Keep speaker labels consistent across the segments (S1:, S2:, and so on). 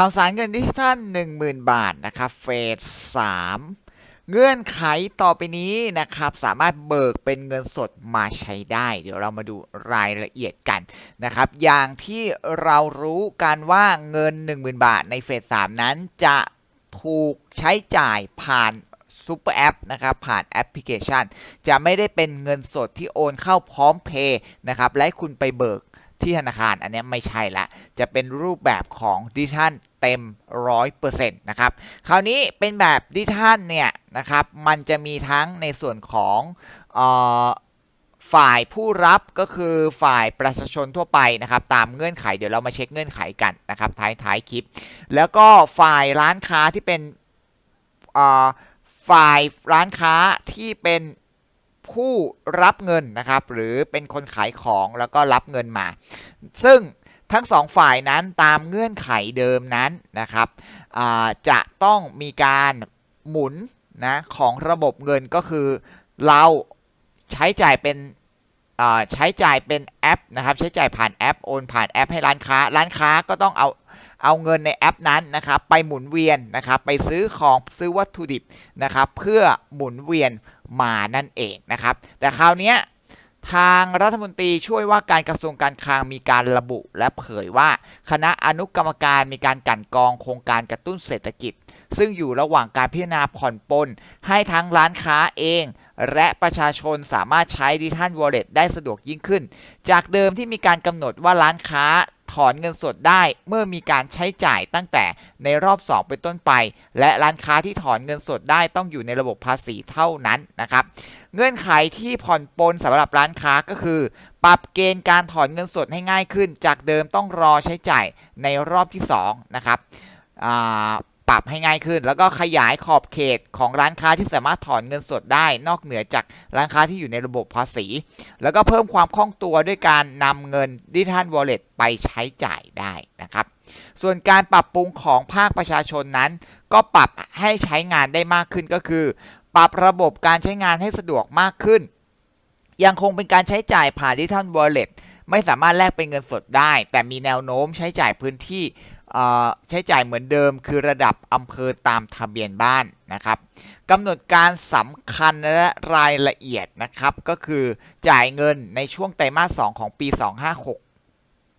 S1: ข่าวสารเงินดิจิทัล10,000 บาทนะครับเฟส3เงื่อนไขต่อไปนี้นะครับ สามารถเบิกเป็นเงินสดมาใช้ได้ เดี๋ยวเรามาดูรายละเอียดกันนะครับ อย่างที่เรารู้กันว่าเงิน 10,000 บาทในเฟส3นั้นจะถูกใช้จ่ายผ่านซูเปอร์แอปนะครับผ่านแอปพลิเคชัน จะไม่ได้เป็นเงินสดที่โอนเข้าพร้อมเพย์นะครับและคุณไปเบิก ที่ธนาคารอันนี้ไม่ใช่ละ จะเป็นรูปแบบของดิจิทัลเต็ม 100%นะครับ คราวนี้เป็นแบบดิจิทัลเนี่ยนะครับ มันจะมีทั้งในส่วนของออฝ่ายผู้รับก็คือฝ่ายประชาชนทั่วไปนะครับ ตามเงื่อนไขเดี๋ยวเรามาเช็คเงื่อนไขกันนะครับท้ายท้ายคลิป แล้วก็ฝ่ายร้านค้าที่เป็นฝ่ายร้านค้าที่เป็น ผู้รับเงินนะครับ หรือเป็นคนขายของแล้วก็รับเงินมา ซึ่งทั้งสองฝ่ายนั้นตามเงื่อนไขเดิมนั้นนะครับจะต้องมีการหมุนนะของระบบเงินก็คือเราใช้จ่ายเป็นใช้จ่ายเป็นแอปนะครับ ใช้จ่ายผ่านแอปโอนผ่านแอปให้ร้านค้า ร้านค้าก็ต้องเอา เอาเงินในแอปนั้นนะครับไปหมุนเวียนนะครับไปซื้อของซื้อวัตถุดิบนะครับเพื่อหมุนเวียนมานั่นเองนะครับ แต่คราวนี้ทางรัฐมนตรีช่วยว่าการกระทรวงการคลังมีการระบุและเผยว่าคณะอนุกรรมการมีการกั่นกองโครงการกระตุ้นเศรษฐกิจ ซึ่งอยู่ระหว่างการพิจารณาผ่อนปลนให้ทั้งร้านค้าเอง และประชาชนสามารถใช้ดิจิทัลวอลเล็ตได้สะดวกยิ่งขึ้น จากเดิมที่มีการกำหนดว่าร้านค้าถอนเงินสดได้เมื่อมีการใช้จ่ายตั้งแต่ในรอบ 2 เป็นต้นไป และร้านค้าที่ถอนเงินสดได้ต้องอยู่ในระบบภาษีเท่านั้นนะครับ เงื่อนไขที่ผ่อนปลนสำหรับร้านค้าก็คือ ปรับเกณฑ์การถอนเงินสดให้ง่ายขึ้น จากเดิมต้องรอใช้จ่ายในรอบที่2นะครับ ปรับให้ง่ายขึ้น แล้วก็ขยายขอบเขตของร้านค้าที่สามารถถอนเงินสดได้ นอกเหนือจากร้านค้าที่อยู่ในระบบภาษี แล้วก็เพิ่มความคล่องตัวด้วยการนำเงินดิจิทัลวอลเล็ตไปใช้จ่ายได้นะครับ ส่วนการปรับปรุงของภาคประชาชนนั้น ก็ปรับให้ใช้งานได้มากขึ้นก็คือ ปรับระบบการใช้งานให้สะดวกมากขึ้น ยังคงเป็นการใช้จ่ายผ่านดิจิทัลวอลเล็ตไม่สามารถแลกเป็นเงินสดได้ แต่มีแนวโน้มใช้จ่ายพื้นที่ ใช้จ่ายเหมือนเดิมคือระดับอำเภอตามทะเบียนบ้านนะครับกำหนดการสำคัญและรายละเอียดนะครับ ก็คือจ่ายเงินในช่วงไตรมาส 2 ของปี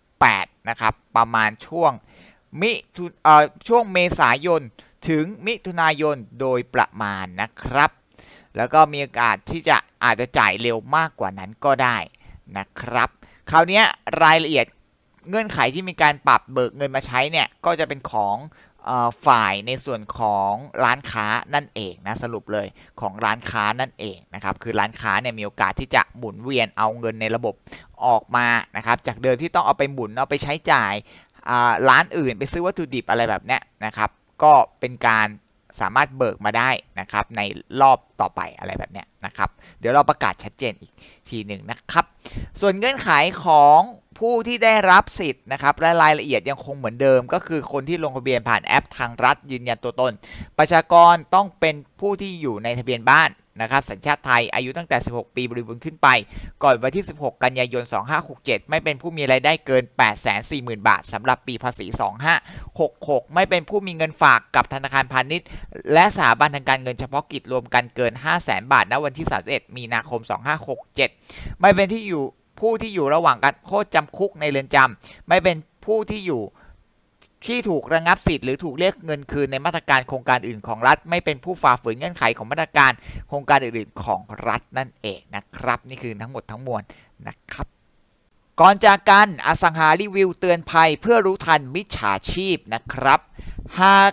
S1: 2568 นะครับ ประมาณช่วงมิถุช่วงเมษายน ถึงมิถุนายนโดยประมาณนะครับ แล้วก็มีโอกาสที่จะอาจจะจ่ายเร็วมากกว่านั้นก็ได้นะครับ คราวนี้รายละเอียด เงื่อนไขที่มีการปรับเบิกเงินมาใช้เนี่ยก็จะเป็นของอฝ่ายในส่วนของร้านค้านั่นเองนะสรุปเลยของร้านค้านั่นเองนะครับคือร้านค้าเนี่ยมีโอกาสที่จะหมุนเวียนเอาเงินในระบบออกมานะครับจากเดิมที่ต้องเอาไปหมุนเอาไปใช้จ่ายร้านอื่นไปซื้อวัตถุดิบอะไรแบบเนี้ยนะครับก็เป็นการสามารถเบิกมาได้นะครับในรอบต่อไปอะไรแบบเนี้ยนะครับเดี๋ยวเราประกาศชัดเจนอีกทีหนึ่งนะครับ ส่วนเงื่อนไขของ ผู้ที่ได้รับสิทธิ์นะครับและรายละเอียดยังคงเหมือนเดิม ก็คือคนที่ลงทะเบียนผ่านแอปทางรัฐยืนยันตัวตน ประชากรต้องเป็นผู้ที่อยู่ในทะเบียนบ้านนะครับสัญชาติไทยอายุตั้งแต่ 16 ปีบริบูรณ์ขึ้นไป ก่อนวันที่ 16 กันยายน 2567 ไม่เป็นผู้มีรายได้เกิน 840,000 บาทสำหรับปีภาษี 2566 ไม่เป็นผู้มีเงินฝากกับธนาคารพาณิชย์ และสถาบันทางการเงินเฉพาะกิจรวมกันเกิน 500,000 บาทณวันที่ 31 มีนาคม 2567 ไม่เป็นที่อยู่ ผู้ที่อยู่ระหว่างการโทษจำคุกในเรือนจำไม่เป็นผู้ที่อยู่ที่ถูกระงับสิทธิ์หรือถูกเรียกเงินคืนในมาตรการโครงการอื่นของรัฐ ไม่เป็นผู้ฝ่าฝืนเงื่อนไขของมาตรการโครงการอื่นๆของรัฐนั่นเองนะครับ นี่คือทั้งหมดทั้งมวลนะครับ ก่อนจากกันอสังหารีวิวเตือนภัยเพื่อรู้ทันมิจฉาชีพนะครับ หาก